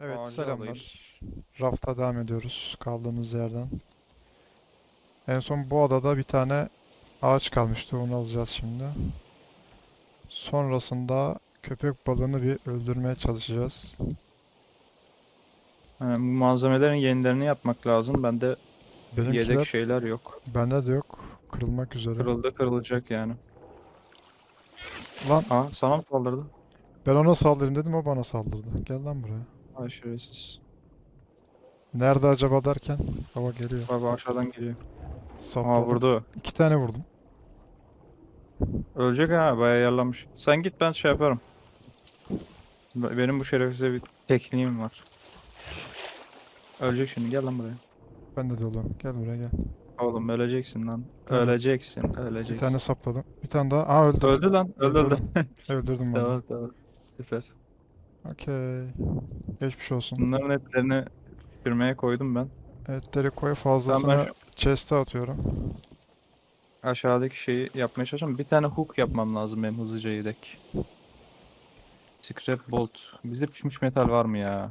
Evet Ağacı selamlar. alayım. Rafta devam ediyoruz kaldığımız yerden. En son bu adada bir tane ağaç kalmıştı. Onu alacağız şimdi. Sonrasında köpek balığını bir öldürmeye çalışacağız. Yani bu malzemelerin yenilerini yapmak lazım. Bende Benimkiler yedek şeyler yok. bende de yok. Kırılmak üzere. Kırıldı kırılacak yani. Lan Aa sana mı saldırdı? ben ona saldırayım dedim o bana saldırdı. Gel lan buraya. Ay şerefsiz. Nerede acaba derken hava geliyor. Baba aşağıdan geliyor. Aa Sapladım. vurdu. İki tane vurdum. Ölecek ha bayağı yaralamış. Sen git ben şey yaparım. Be- Benim bu şerefsize bir tekniğim var. Ölecek şimdi gel lan buraya. Ben de doluyorum. Gel buraya gel. Oğlum öleceksin lan. Tamam. Öleceksin, Bir öleceksin. tane sapladım. Bir tane daha. Aa öldü. Öldü lan, öldü öldü. Öldürdüm onu. Tamam tamam. Süper. Okey. Geçmiş olsun. Bunların etlerini pişirmeye koydum ben. Etleri koy fazlasını ben şu chest'e atıyorum. aşağıdaki şeyi yapmaya çalışıyorum. Bir tane hook yapmam lazım benim hızlıca yedek. Scrap bolt. Bizde pişmiş metal var mı ya?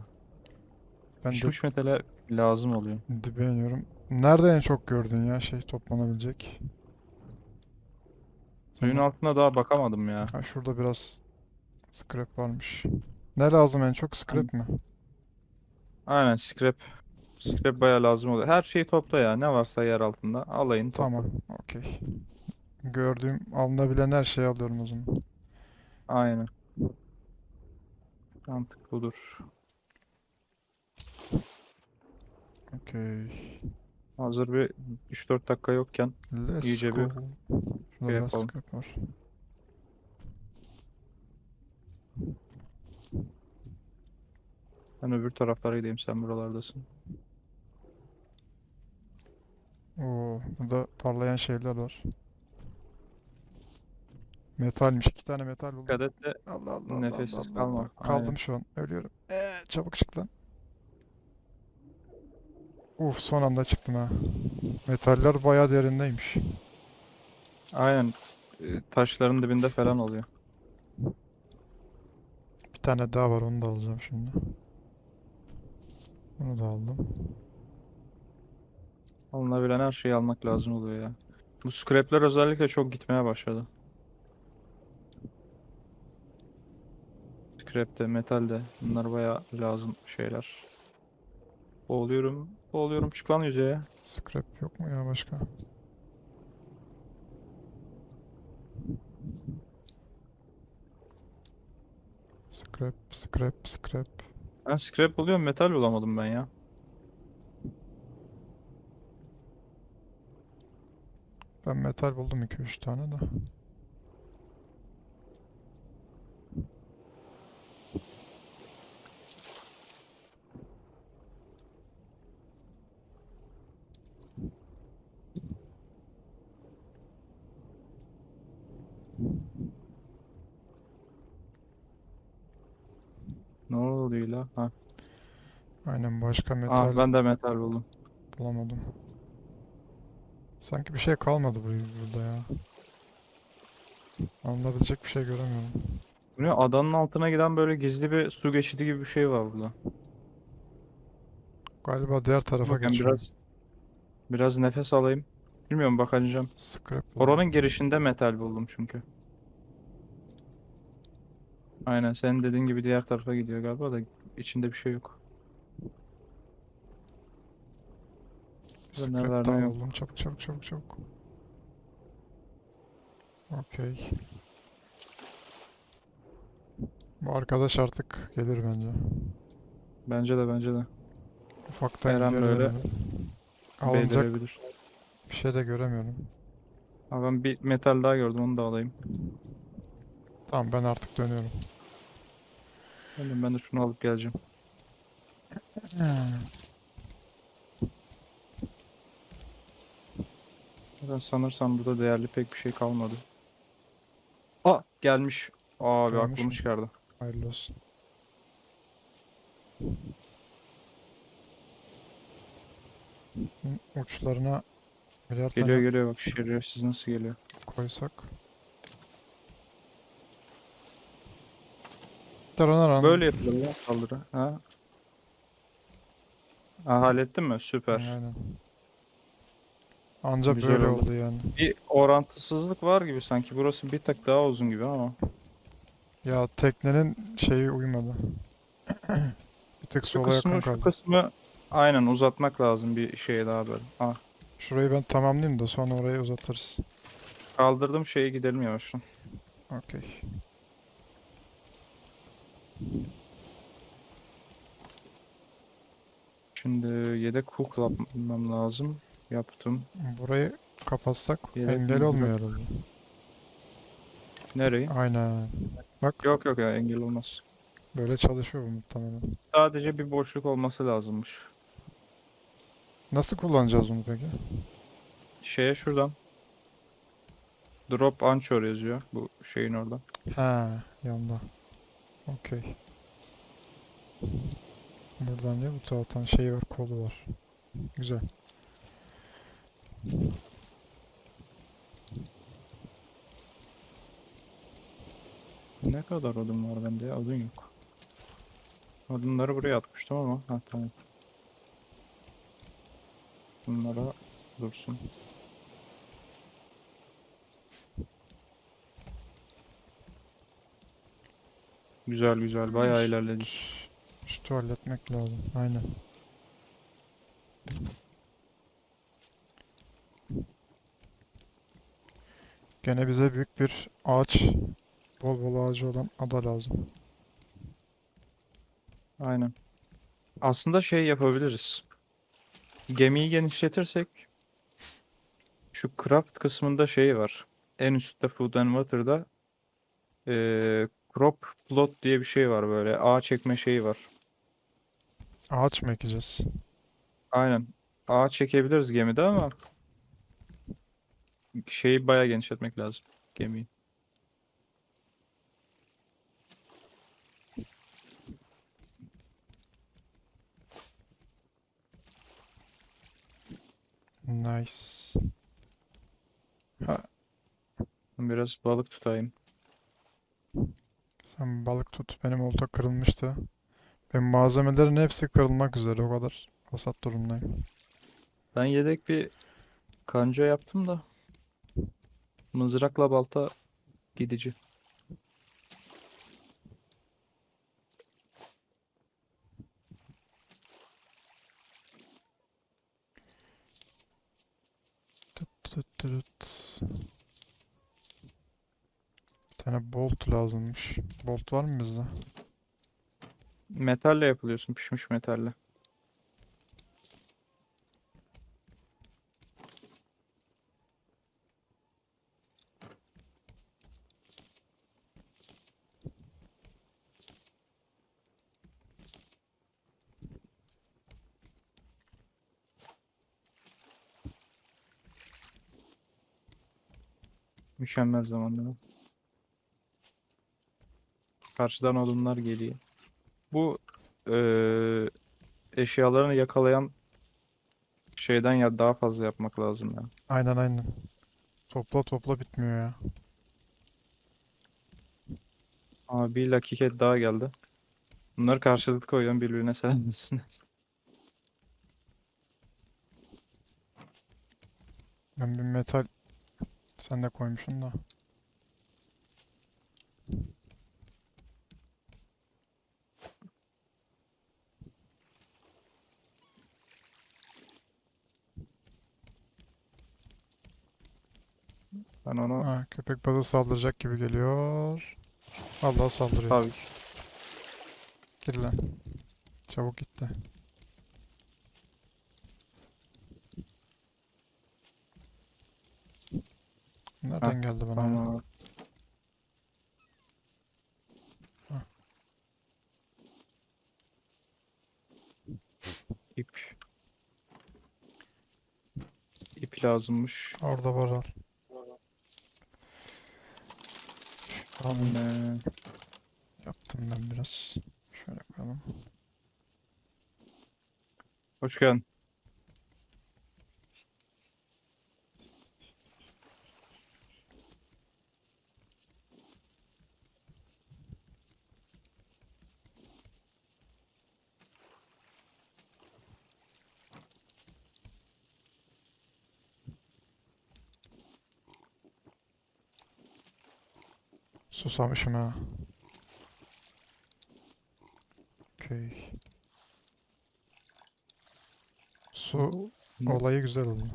Ben de Pişmiş metale lazım oluyor. dibe iniyorum. Nerede en çok gördün ya şey toplanabilecek? Suyun altına daha bakamadım ya. Ha, şurada biraz scrap varmış. Ne lazım en çok scrap mi? Aynen scrap. Scrap bayağı lazım oluyor. Her şeyi topla ya. Ne varsa yer altında. Alayın topla. Tamam. Okey. Gördüğüm alınabilen her şeyi alıyorum o zaman. Aynen. Mantık budur. Okey. Hazır bir 3-4 dakika yokken Let's İyice bir go. Şurada şey biraz yapalım. scrap var. Ben öbür taraflara gideyim sen buralardasın. Oo, burada parlayan şeyler var. Metalmiş. İki tane metal buldum. Dikkat et de Allah Allah Allah Nefessiz Allah Allah kalma. Allah. Aynen. Kaldım şu an. Ölüyorum. Ee, çabuk çık lan. Uf son anda çıktım ha. Metaller bayağı derindeymiş. aynen e, taşların dibinde falan oluyor. Bir tane daha var onu da alacağım şimdi. Bunu da aldım. Alınabilen her şeyi almak lazım oluyor ya. Bu scrapler özellikle çok gitmeye başladı. Scrap de, metal de. Bunlar bayağı lazım şeyler. Boğuluyorum. Boğuluyorum. Çık lan yüzeye. Scrap yok mu ya başka? Scrap, scrap, scrap. Ben scrap buluyorum. Metal bulamadım ben ya. Ben metal buldum 2-3 tane de. Ne oluyor la? Ha. Aynen başka Aa, metal ben de metal buldum. bulamadım. Sanki bir şey kalmadı burada ya. Alınabilecek bir şey göremiyorum. Bu ne? Adanın altına giden böyle gizli bir su geçidi gibi bir şey var burada. Galiba diğer tarafa Bakın geçiyorum. biraz biraz nefes alayım. Bilmiyorum bakacağım. Scrap buldum. Oranın girişinde metal buldum çünkü. Aynen senin dediğin gibi diğer tarafa gidiyor galiba da içinde bir şey yok. Bir Ben scrap neler daha ne yok. buldum. Çabuk çabuk çabuk çabuk. Okey. Bu arkadaş artık gelir bence. Bence de bence de. Ufaktan Her an gidiyor böyle yani. Alınacak Beydirebilir. bir şey de göremiyorum. Ha ben bir metal daha gördüm onu da alayım. Tamam ben artık dönüyorum. Ben de, ben de şunu alıp geleceğim. Ben sanırsam burada değerli pek bir şey kalmadı. Aa gelmiş. Abi Gelmiş aklımı mi? çıkardı. Hayırlı olsun. Uçlarına birer Geliyor tane geliyor bak şerefsiz nasıl geliyor. koysak. Daranan Böyle yapılır ya saldırı. Ha? Ha, hallettin mi? Süper. Aynen. Anca Güzel böyle oldu. oldu yani. Bir orantısızlık var gibi sanki. Burası bir tık daha uzun gibi ama. Ya teknenin şeyi uymadı. Bir tık Şu sola yakın kısmı, şu kaldı. kısmı aynen uzatmak lazım bir şey daha böyle. Ah, Şurayı ben tamamlayayım da sonra orayı uzatırız. kaldırdım şeyi gidelim yavaştan. Okey. Şimdi yedek hook yapmam lazım. Yaptım. Burayı kapatsak Yedek engel mi? olmuyor herhalde. Nereyi? Aynen. Bak Yok yok ya engel olmaz. böyle çalışıyor bu muhtemelen. Sadece bir boşluk olması lazımmış. Nasıl kullanacağız bunu peki? Şeye şuradan. Drop anchor yazıyor bu şeyin orada. Ha, yanda. Okey. Buradan değil bu taraftan şey var, kolu var. Güzel. Ne kadar odun var bende ya? Odun yok. Odunları buraya atmıştım ama. Ha tamam. Bunlara dursun. Güzel güzel bayağı ilerledik. Üstü halletmek lazım. Aynen. Gene bize büyük bir ağaç, bol bol ağacı olan ada lazım. Aynen. Aslında şey yapabiliriz. Gemiyi genişletirsek şu craft kısmında şey var. En üstte food and water'da eee crop plot diye bir şey var böyle. Ağ çekme şeyi var. Ağaç mı ekeceğiz? Aynen. Ağ çekebiliriz gemide ama şeyi bayağı genişletmek lazım gemiyi. Nice. Ha, Biraz balık tutayım. Sen balık tut. Benim olta kırılmıştı. Benim malzemelerin hepsi kırılmak üzere. O kadar hasat durumundayım. Ben yedek bir kanca yaptım da mızrakla balta gidici. Tut tut tut. Bir tane bolt lazımmış. Bolt var mı bizde? Metalle yapılıyorsun, pişmiş metalle. Mükemmel zamanlama. Karşıdan odunlar geliyor. Bu eee, eşyalarını yakalayan şeyden ya daha fazla yapmak lazım ya. Aynen aynen. Topla topla bitmiyor ya. Ama bir lucky cat daha geldi. Bunları karşılıklı koyuyorum birbirine selamlasın. Ben bir metal sen de koymuşsun da. Ben onu Ha, köpek balığı saldıracak gibi geliyor. Allah saldırıyor. tabii ki Gir lan. Çabuk gitti. Nereden geldi bana? Tamam. Hah. İp. İp lazımmış. Orada var al. Tamam yaptım ben biraz. Şöyle koyalım. hoş geldin. Susamışım ha. Okey. Su olayı güzel oldu.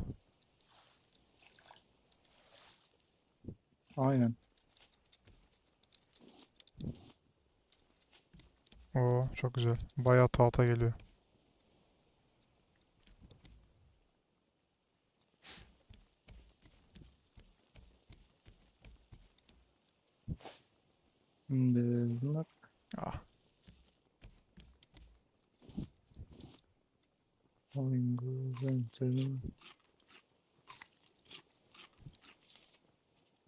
Aynen. Oo çok güzel. Bayağı tahta geliyor. Şimdi bunlar Ah, Center.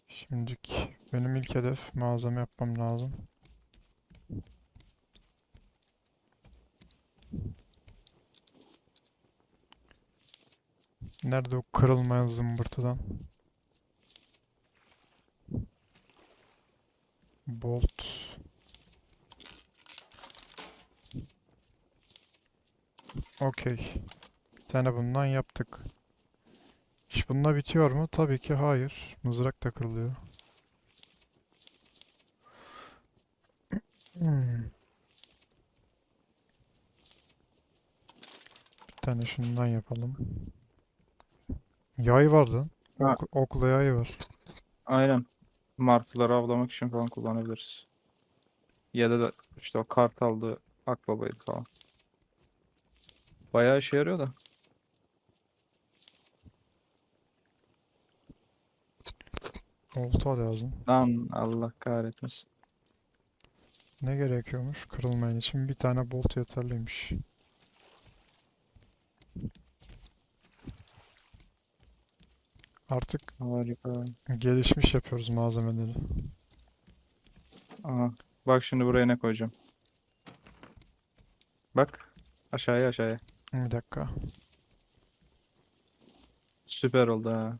şimdilik benim ilk hedef malzeme yapmam lazım. Nerede o kırılmayan zımbırtıdan? Bolt. Okey. Tane bundan yaptık. İş bununla bitiyor mu? Tabii ki hayır. Mızrak da kırılıyor. Hmm. Bir tane şundan yapalım. Yay var lan. Ha. Ok, okla yay var. Aynen. Martıları avlamak için falan kullanabiliriz. Ya da, da işte o kartaldı, akbabaydı falan. Bayağı işe yarıyor da. Olta lazım. Lan Allah kahretmesin. Ne gerekiyormuş kırılmayan için? Bir tane bolt yeterliymiş. Artık Harika. gelişmiş yapıyoruz malzemeleri. Aha. Bak şimdi buraya ne koyacağım. Bak. Aşağıya aşağıya. Bir dakika. Süper oldu ha.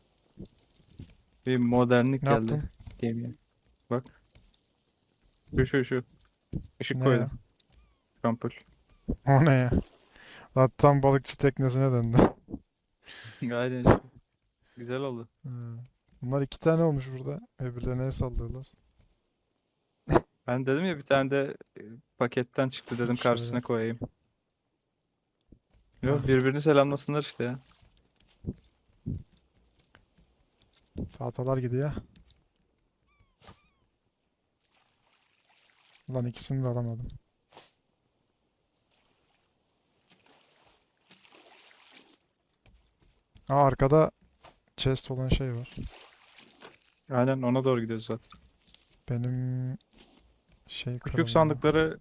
Bir modernlik Ne geldi yaptın? gemiye. Bak. Şu şu şu. Işık Ne koydum. ya? Ampul. O ne ya? Lan tam balıkçı teknesine döndü. Aynen işte. Güzel oldu. Bunlar iki tane olmuş burada. Öbürlerine el sallıyorlar. Ben dedim ya bir tane de e, paketten çıktı dedim Şöyle. karşısına koyayım. Yok birbirini selamlasınlar işte ya. Tahtalar gidiyor. Lan ikisini de alamadım. Aa arkada chest olan şey var. Aynen ona doğru gidiyoruz zaten. Benim şey Küçük kırıldı. sandıkları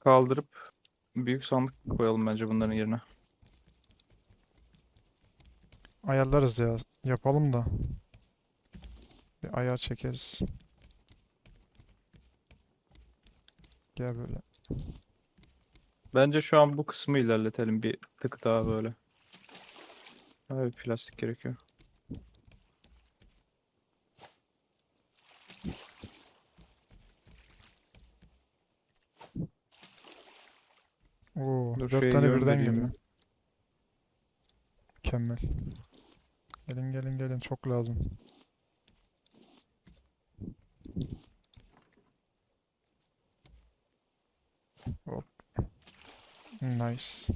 kaldırıp büyük sandık koyalım bence bunların yerine. Ayarlarız ya. Yapalım da. Bir ayar çekeriz. Gel böyle. Bence şu an bu kısmı ilerletelim bir tık daha böyle. Abi plastik gerekiyor. Oo, Dur dört tane birden geliyor. Mükemmel. Gelin gelin gelin çok lazım. Hop. Nice.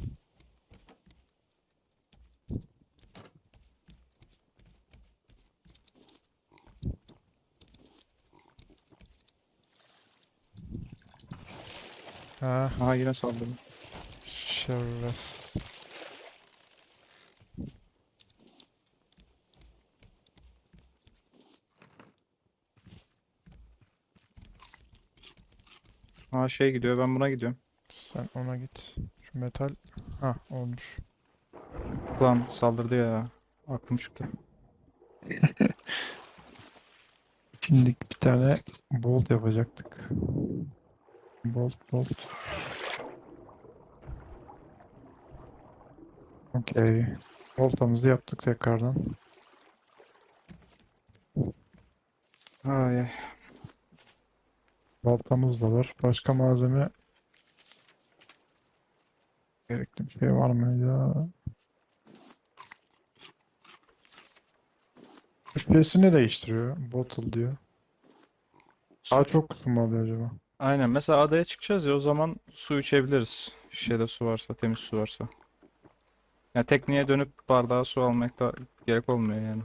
Ha, Aha yine saldırdım. şerefsiz. Aha şey gidiyor ben buna gidiyorum. Sen ona git. Şu metal. Ha olmuş. Lan saldırdı ya. Aklım çıktı. Şimdi bir tane bolt yapacaktık. Bolt bolt. Okey. Voltamızı yaptık tekrardan. Ay ay. Baltamız da var. Başka malzeme gerekli bir şey var mı ya? Şifresini değiştiriyor. Bottle diyor. Daha çok su mu acaba? Aynen. Mesela adaya çıkacağız ya o zaman su içebiliriz. Şişede su varsa, temiz su varsa. Ya tekneye dönüp bardağa su almak da gerek olmuyor yani.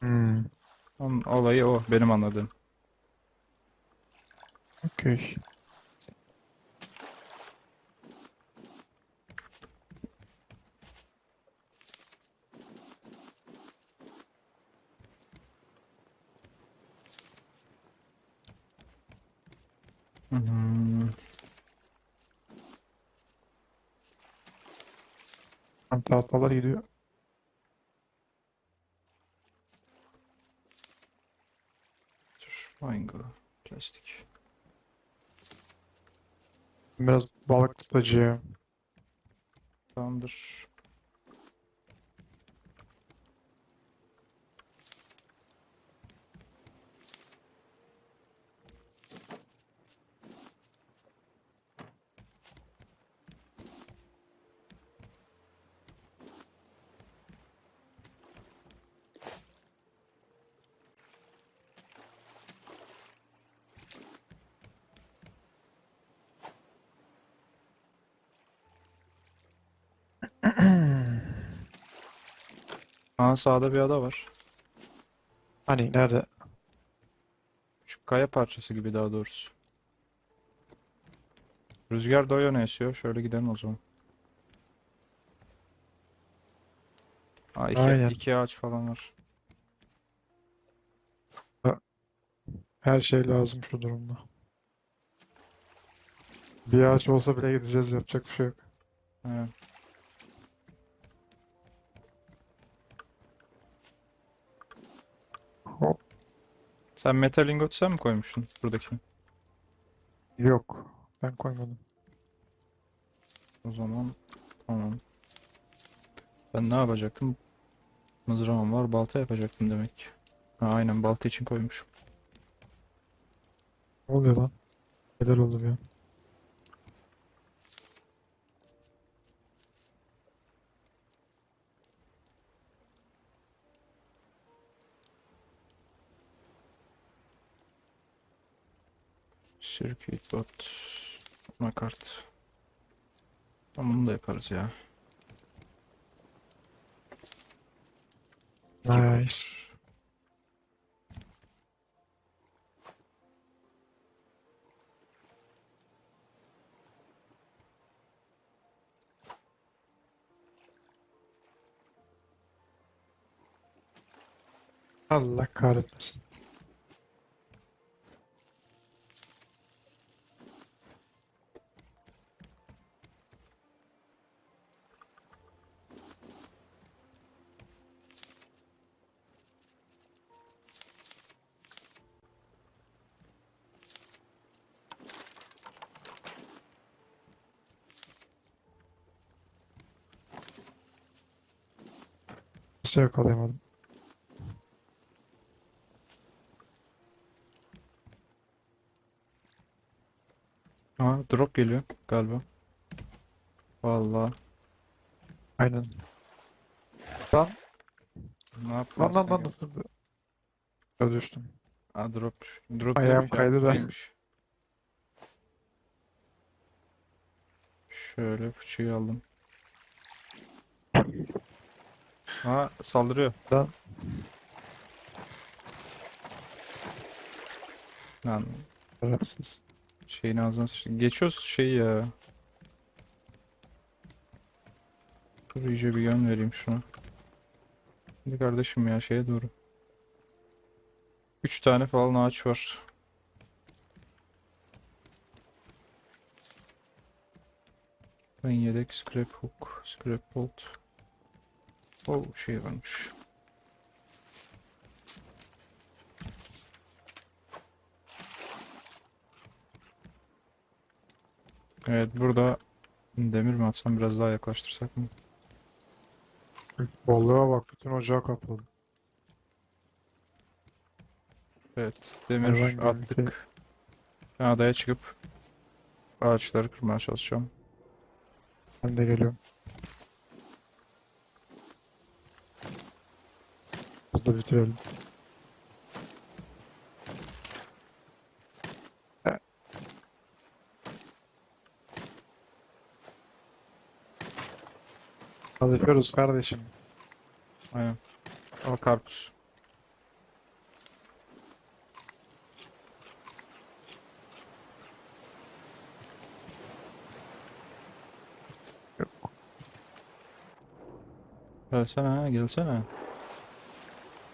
Hmm. Onun olayı o benim anladığım. Okey. Hmm. Tahtalar gidiyor. Mango, plastik. Biraz balık tutacağım. Tamamdır. Aa sağda bir ada var. Hani nerede? Şu kaya parçası gibi daha doğrusu. Rüzgar da o yöne esiyor. Şöyle gidelim o zaman. Aa iki, Aynen. iki ağaç falan var. Her şey lazım şu durumda. Bir ağaç olsa bile gideceğiz yapacak bir şey yok. Evet. Sen metal ingot sen mi koymuştun buradakini? Yok. Ben koymadım. O zaman tamam. Ben ne yapacaktım? Mızrağım var, balta yapacaktım demek. Ha, aynen balta için koymuşum. Ne oluyor lan? Neler oldu bir an? Circuit board, anakart. Tamam bunu da yaparız ya. Nice. Allah kahretmesin. Nasıl yakalayamadım? Aa drop geliyor galiba. Vallahi Aynen. Lan ne yaptın lan lan lan nasıl. Öyle düştüm. Aa drop. Drop Ayağım kaydı da. Şöyle fıçıyı aldım. Aa saldırıyor. Lan. Lan Rahatsız. şeyin ağzına sıçtı. Geçiyoruz şeyi ya. Dur iyice bir yön vereyim şuna. Hadi kardeşim ya şeye doğru. Üç tane falan ağaç var. Ben yedek scrap hook, scrap bolt. Oh şey varmış. Evet burada demir mi atsam biraz daha yaklaştırsak mı? Balığa bak bütün ocağı kapladı. Evet demir gibi bir şey. attık. Ben adaya çıkıp ağaçları kırmaya çalışacağım. Ben de geliyorum. hızlı bitirelim. Alıyoruz kardeşim. Aynen. Al karpuz. Yok. Gelsene, gelsene.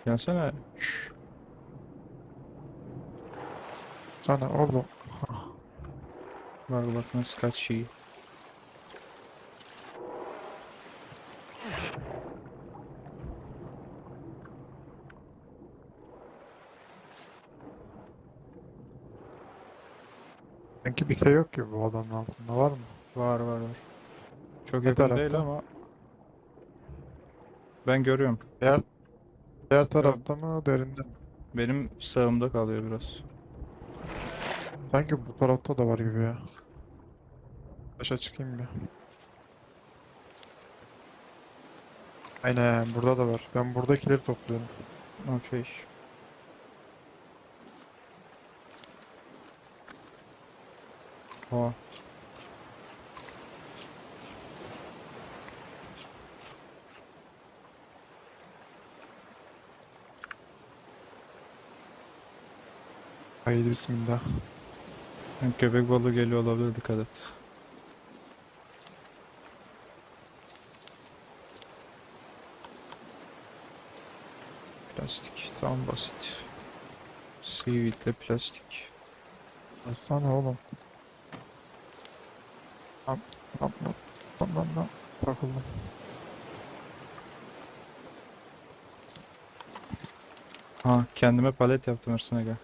Gelsene. Şşş. Sana oğlum. Bak bak nasıl kaçıyor. Sanki bir şey yok ki bu adamın altında var mı? Var var var. Çok Ne yakın değil ama ben görüyorum. Diğer diğer tarafta mı derinde mi? Benim sağımda kalıyor biraz. Sanki bu tarafta da var gibi ya. Başa çıkayım bir. Aynen burada da var. Ben buradakileri topluyorum. Okey. Aa, Haydi bismillah. köpek balığı geliyor olabilir dikkat et. Plastik tam basit. Seaweed'le plastik. Aslan oğlum. Lan lan lan lan lan lan. Takıldım. Ha kendime palet yaptım Ersin Aga.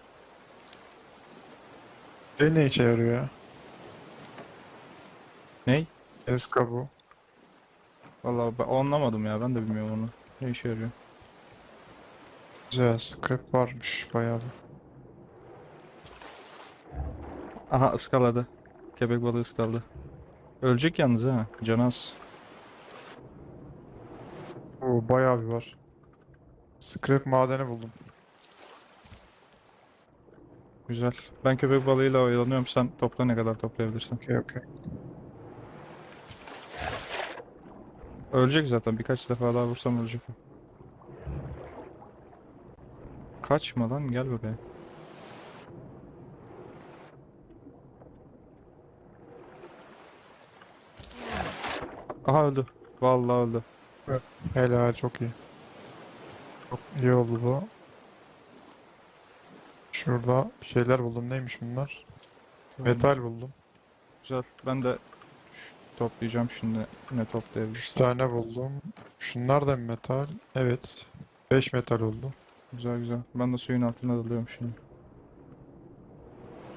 Şey ne işe yarıyor ya? Ney? Es kabuğu. Vallahi ben anlamadım ya ben de bilmiyorum onu. Ne işe yarıyor? Güzel scrap varmış bayağı bir. Aha ıskaladı. Köpek balığı ıskaladı. Ölecek yalnız ha. Canı az. Oo bayağı bir var. Scrap madeni buldum. Güzel. Ben köpek balığıyla oyalanıyorum. Sen topla ne kadar toplayabilirsin. Okey okey. Ölecek zaten. Birkaç defa daha vursam ölecek. Kaçma lan gel buraya. Aha öldü. Vallahi öldü. Helal çok iyi. Çok iyi oldu bu. Şurada bir şeyler buldum. Neymiş bunlar? Tamam, Metal buldum. Güzel. Ben de toplayacağım şimdi. Ne 3 toplayabilirsem. tane buldum. Şunlar da metal. Evet. 5 metal oldu. Güzel güzel. Ben de suyun altına dalıyorum şimdi.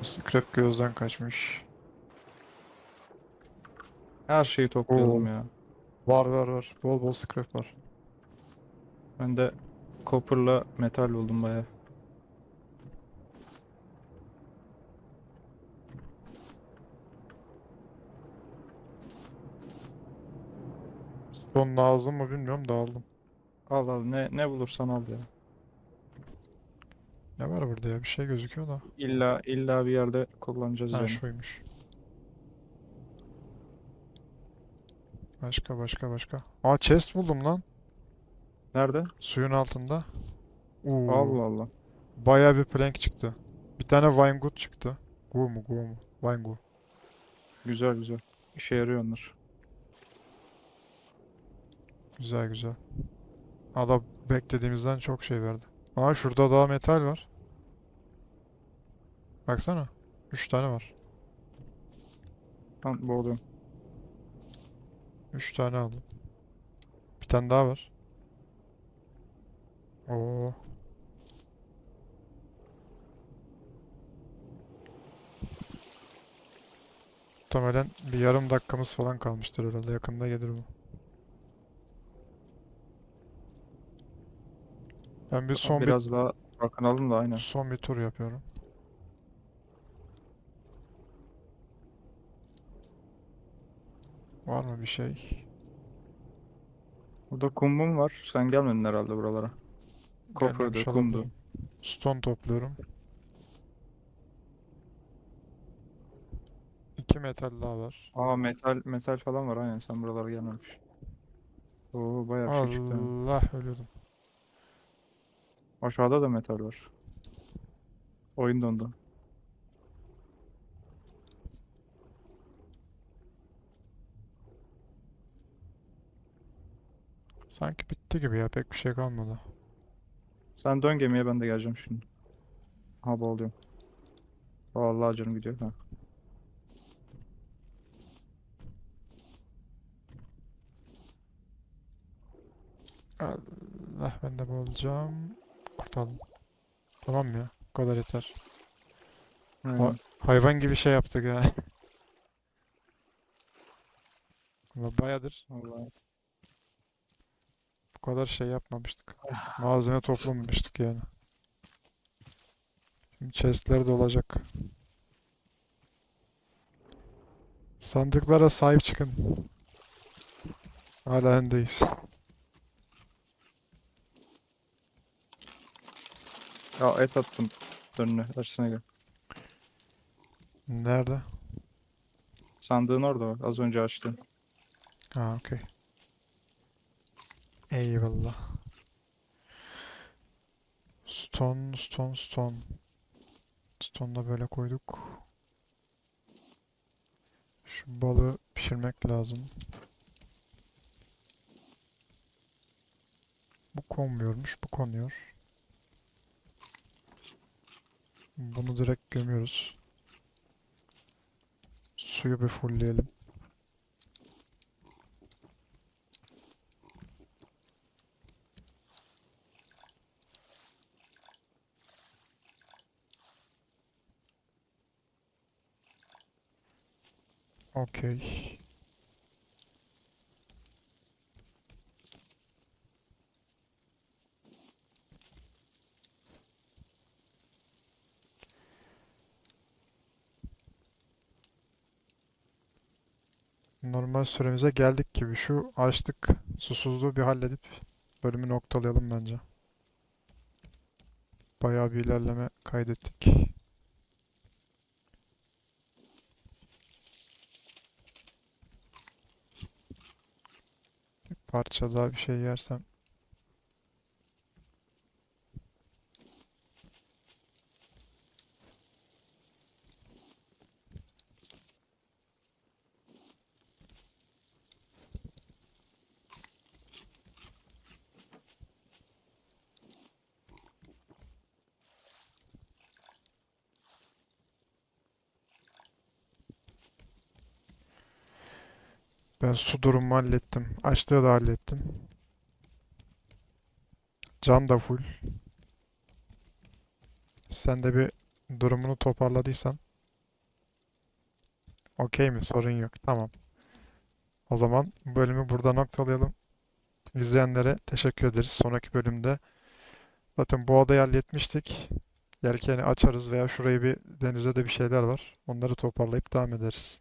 Scrap gözden kaçmış. Her şeyi toplayalım Oo. ya. Var var var. Bol bol scrap var. Ben de copper'la metal buldum bayağı. Son lazım mı bilmiyorum da aldım. Al al ne ne bulursan al ya. Ne var burada ya? Bir şey gözüküyor da. İlla illa bir yerde kullanacağız Ha yani. şuymuş. Başka başka başka. Aa chest buldum lan. Nerede? Suyun altında. Oo, Allah Allah. bayağı bir plank çıktı. Bir tane Vinegood çıktı. Gu mu gu mu? Vinegood. Güzel güzel. İşe yarıyor onlar. Güzel güzel. Ada beklediğimizden çok şey verdi. Aa şurada daha metal var. Baksana. 3 tane var. Ben boğuluyorum. 3 tane aldım. Bir tane daha var. Oo. Muhtemelen bir yarım dakikamız falan kalmıştır herhalde. Yakında gelir bu. Ben bir son bir Biraz daha bakınalım da aynen. son bir tur yapıyorum. Var mı bir şey? Burada kumum var. Sen gelmedin herhalde buralara. Copper'dı, kumdu. olabilirim. Stone topluyorum. İki metal daha var. Aa metal metal falan var aynen sen buralara gelmemiş. Oo bayağı bir şey çıktı. Allah ölüyordum. Aşağıda da metal var. Oyun dondu. Sanki bitti gibi ya pek bir şey kalmadı. Sen dön gemiye ben de geleceğim şimdi. Ha boğuluyorum. Vallahi canım gidiyor. Ha. Allah ben de boğulacağım. Kurtardım. Tamam ya? Bu kadar yeter. Aynen. Hayvan gibi şey yaptık ya. Ama bayağıdır Vallahi. bu kadar şey yapmamıştık. Malzeme toplamamıştık yani. Şimdi chestler de olacak. Sandıklara sahip çıkın. Hala öndeyiz. Ya et attım önüne. Versene gel. Nerede? Sandığın orada var. Az önce açtın. Ha okey. Eyvallah. Stone, stone, stone. Stone da böyle koyduk. Şu balığı pişirmek lazım. Bu konmuyormuş, bu konuyor. Bunu direkt gömüyoruz. Suyu bir fullleyelim. Okey. Süremize geldik gibi. Şu açlık, susuzluğu bir halledip bölümü noktalayalım bence. Bayağı bir ilerleme kaydettik. Bir parça daha bir şey yersem. Ben su durumu hallettim. Açlığı da hallettim. Can da full. Sen de bir durumunu toparladıysan. Okey mi? Sorun yok. Tamam. O zaman bölümü burada noktalayalım. İzleyenlere teşekkür ederiz. Sonraki bölümde zaten bu adayı halletmiştik. Yelkeni açarız veya şurayı bir denize de bir şeyler var. Onları toparlayıp devam ederiz.